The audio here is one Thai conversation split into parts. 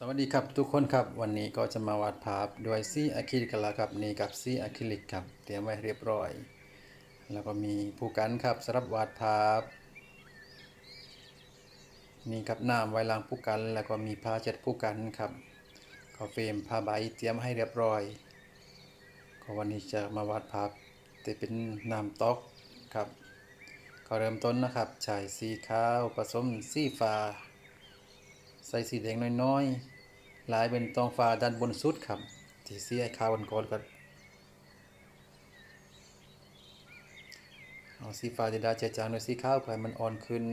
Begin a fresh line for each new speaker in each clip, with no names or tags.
สวัสดีครับทุกคนครับวันนี้ก็จะมาวาดภาพด้วยสีอะคริลิกกันแล้วครับนี่กับสีอะคริลิกครับเตรียมไว้เรียบร้อย แล้วก็มีผู้กันครับสำหรับวาดภาพ นี่ครับน้ำไว้ล้างผู้กัน แล้วก็มีผ้าเช็ดผู้กันครับก็เฟรมผ้าใบเตรียมให้เรียบร้อยก็วันนี้จะมาวาดภาพแต่เป็นน้ำตอกครับก็เริ่มต้นนะครับใช้สีขาวผสมสีฟ้า ใส่สีแดงน้อยๆลายเป็นตองฟ้าด้านบนสุดครับที่สีไอ้ขาวก่อนก็เอาสีฟ้าที่ดาเจจางด้วยสีขาวไปมันอ่อนขึ้น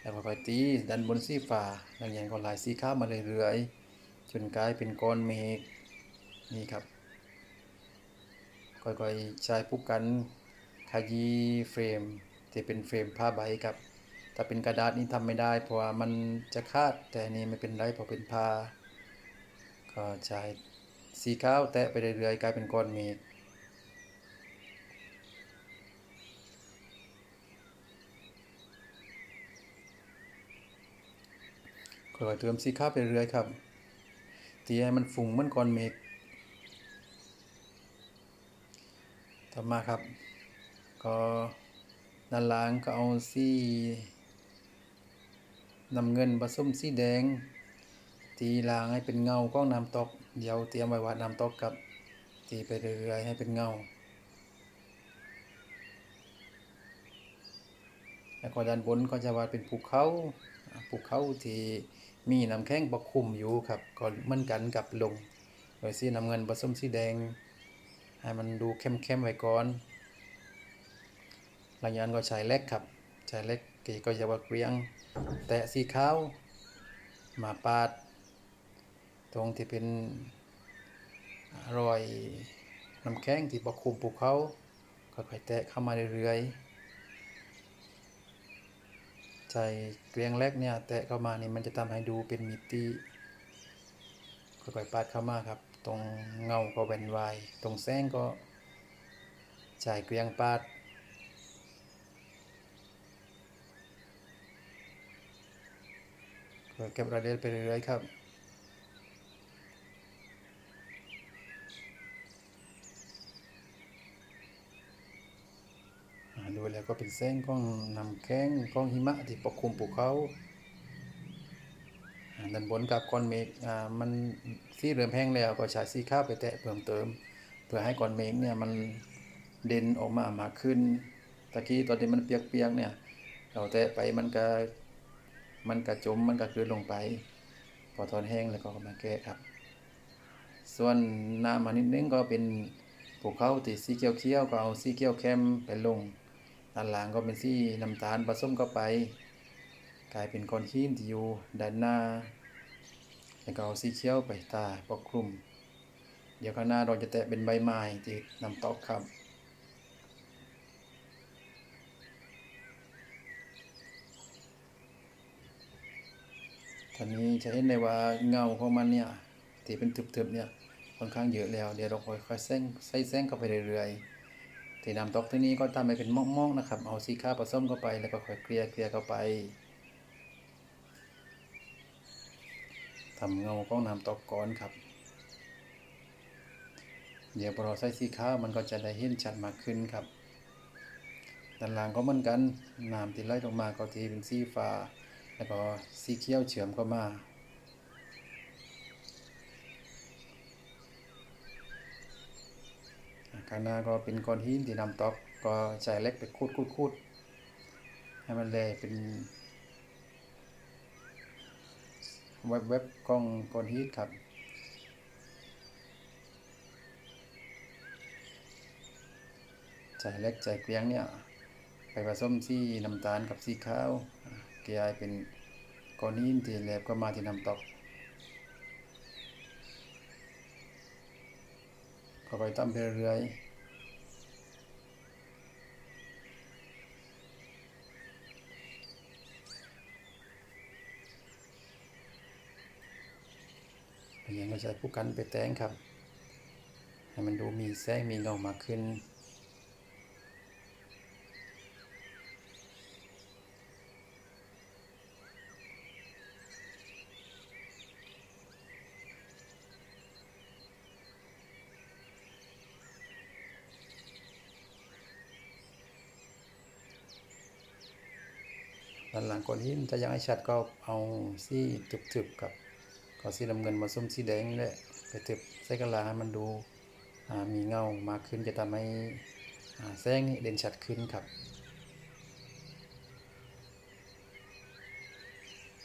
แล้วก็ไปตีด้านบนสีฟ้าดังอย่างก็ลายสีขาวมาเรื่อยๆจนกลายเป็นก้อนเมฆนี่ครับค่อยๆใช้ปุ๊บกันขยี้เฟรมที่เป็นเฟรมผ้าใบครับ ถ้าเป็นกระดาษนี่ทำไม่ได้เพราะว่ามันจะคาดแต่นี่ไม่เป็นไรเพราะเป็นผ้าก็ใช้สีขาวแตะไปเรื่อยๆกลายเป็นก้อนเมฆค่อยๆเติมสีขาวไปเรื่อยครับตีให้มันฝุ่งมือนก้อนเมฆต่อมาครับ ก็ด้านล่างก็เอาสี น้ำเงินผสมสีแดง ตีลางให้เป็นเงาก้องน้ำตก เดี๋ยวเตรียมไว้วัดน้ำตกกับ ตีไปเรื่อยๆให้เป็นเงา แล้วก็ด้านบนก็จะวาดเป็นภูเขาภูเขาที่มีน้ำแข็งปกคลุมอยู่ครับก็เหมือนกันกับลงโดยสีน้ำเงินผสมสีแดง ให้มันดูเข้มๆไว้ก่อนหลังจากนั้นก็ใช้เล็กครับใช้เล็กกีก็จะว่าเกรียง แตะสีขาวมาปาด ตรงที่เป็นรอยน้ำแข็งที่ปกคลุมภูเขาค่อยๆแตะเข้ามาเรื่อยๆใจเกลียงเล็กเนี่ย แตะเข้ามานี่มันจะทำให้ดูเป็นมิติค่อยๆปาดเข้ามาครับ ตรงเงาก็แวนวาย ตรงแสงก็ใจเกลียงปาด เก็บรายละเอียดไปเรื่อยๆครับดูแล้วก็เป็นเส้นของน้ำแข็งของหิมะที่ปกคลุมภูเขาด้านบนกับก้อนเมฆมันสีเริ่มแห้งแล้วก็ใช้สีข้าวไปแตะเพิ่มเติม เพื่อให้ก้อนเมฆเนี่ยมันเด่นออกมามากขึ้นตะกี้ตอนที่มันเปียกๆเนี่ยเราแตะไปมันก็ มันกระจมมันก็คือลงไป พอทอนแห้งแล้วก็มาแก้ครับ ส่วนน้ำมานิดนึงก็เป็นภูเขาที่สีเขียวเขียวก็เอาสีเขียวเข้มไปลงด้านหลังก็เป็นสีน้ำตาลผสมเข้าไป กลายเป็นก้อนหินที่อยู่ด้านหน้า แล้วก็เอาสีเขียวไปตาปกคลุม เดี๋ยวข้างหน้าเราจะแตะเป็นใบไม้ที่น้ำตอกครับ ตอนนี้จะเห็นได้ว่าเงาของมันเนี่ยที่เป็นทึบๆเนี่ยค่อนข้างเยอะแล้ว เดี๋ยวเราค่อยๆแซงใส่แซงเข้าไปเรื่อยๆที่น้ำตกที่นี้ก็ทำให้เป็นม่องๆนะครับ เอาสีขาวผสมเข้าไปแล้วก็ค่อยเกลี่ยเกลี่ยเข้าไปทำเงาของน้ำตกก่อนครับ เดี๋ยวพอเราใส่สีขาวมันก็จะได้เห็นชัดมากขึ้นครับด้านล่างก็เหมือนกันน้ำที่ไหลลงมาก็ทีเป็นสีฟ้า แล้วก็สีเขียวเฉือมเข้ามาข้างหน้าก็เป็นก้อนหินที่นำตอกก็ใช้เล็กไปคูดคูดคูดให้มันเลยเป็นเว็บเว็บกล้องก้อนหินครับใจเล็กใจเกลียงเนี่ยไปผสมสีน้ำตาลกับสีขาว กลายเป็นก้อนหินที่แหลบก็มาที่น้ำตกก็ไปตั้มเรื่อยอยังก็ใช้ผู้กันไปแต่งครับ ให้มันดูมีแสงมีเงามากขึ้น ด้านหลังก้อนหินถ้ายากให้ชัดก็เอาสีทึบๆครับก็สีน้ำเงินผสมสีแดงนี่แหละไปทึบใส่กระลาให้มันดูมีเงามากขึ้นจะทำให้แสงเด่นชัดขึ้นครับ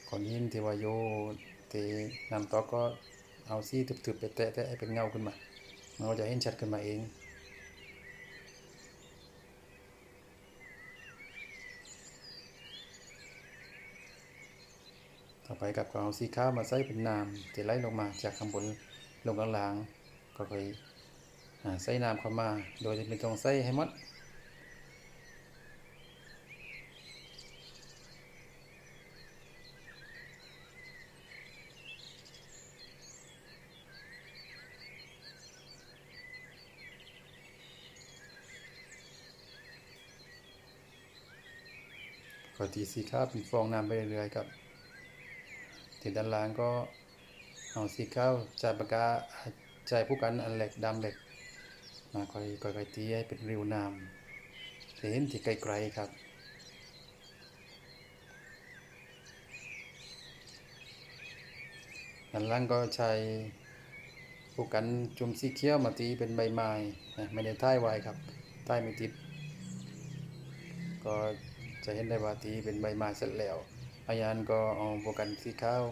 ก้อนหินที่ว่าโยที่นำต่อก็เอาสีทึบๆไปแตะๆให้เป็นเงาขึ้นมามันก็จะเห็นชัดขึ้นมาเอง ต่อไปกับก็เอาสีขาวมาใส่เป็นน้ำที่ไหลลงมาจากข้างบนลงข้างล่างก็ค่อยใส่น้ำเข้ามา โดยที่ไม่ต้องใส่ให้หมดก็ตีสีขาวเป็นฟองน้ำไปเรื่อยๆครับ ที่ด้านล่างก็เอาสีขาวจ่ายปากกาจ่ายผู้กันอันเหล็กดำเหล็ก มาค่อยค่อยๆตีให้เป็นริวน้ำจะเห็นที่ไกลๆครับด้านล่างก็ใช้ผู้กันจุ่มสีเขียวมาตีเป็นใบไม้ไม่ได้ท้ายไว้ครับท้ายไม่ติด ก็จะเห็นได้ว่าตีเป็นใบไม้เสร็จแล้ว อาญานก็เอาโปรกันสีขาว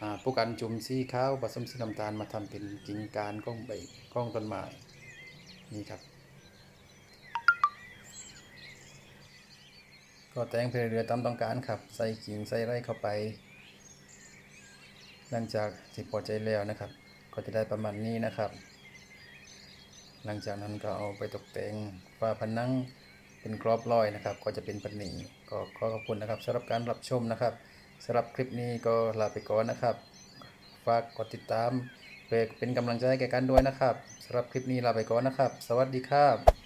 อ่าโปรกันจุ่มสีขาวผสมสีน้ำตาลมาทำเป็นกิ่งการของใบของต้นไม้นี่ครับ ก็แต่งเพลเรือตามต้องการครับ ใส่กิ่งใส่ไรเข้าไป หลังจากที่พอใจแล้วนะครับ ก็จะได้ประมาณนี้นะครับ หลังจากนั้นก็เอาไปตกแต่งฝ้าผนังเป็นกรอบลอยนะครับ ก็จะเป็นปันนี ก็ขอขอบคุณนะครับสำหรับการรับชมนะครับสำหรับคลิปนี้ก็ลาไปก่อนนะครับ ฝากกดติดตามเพื่อเป็นกำลังใจแก่กันด้วยนะครับสำหรับคลิปนี้ลาไปก่อนนะครับ สวัสดีครับ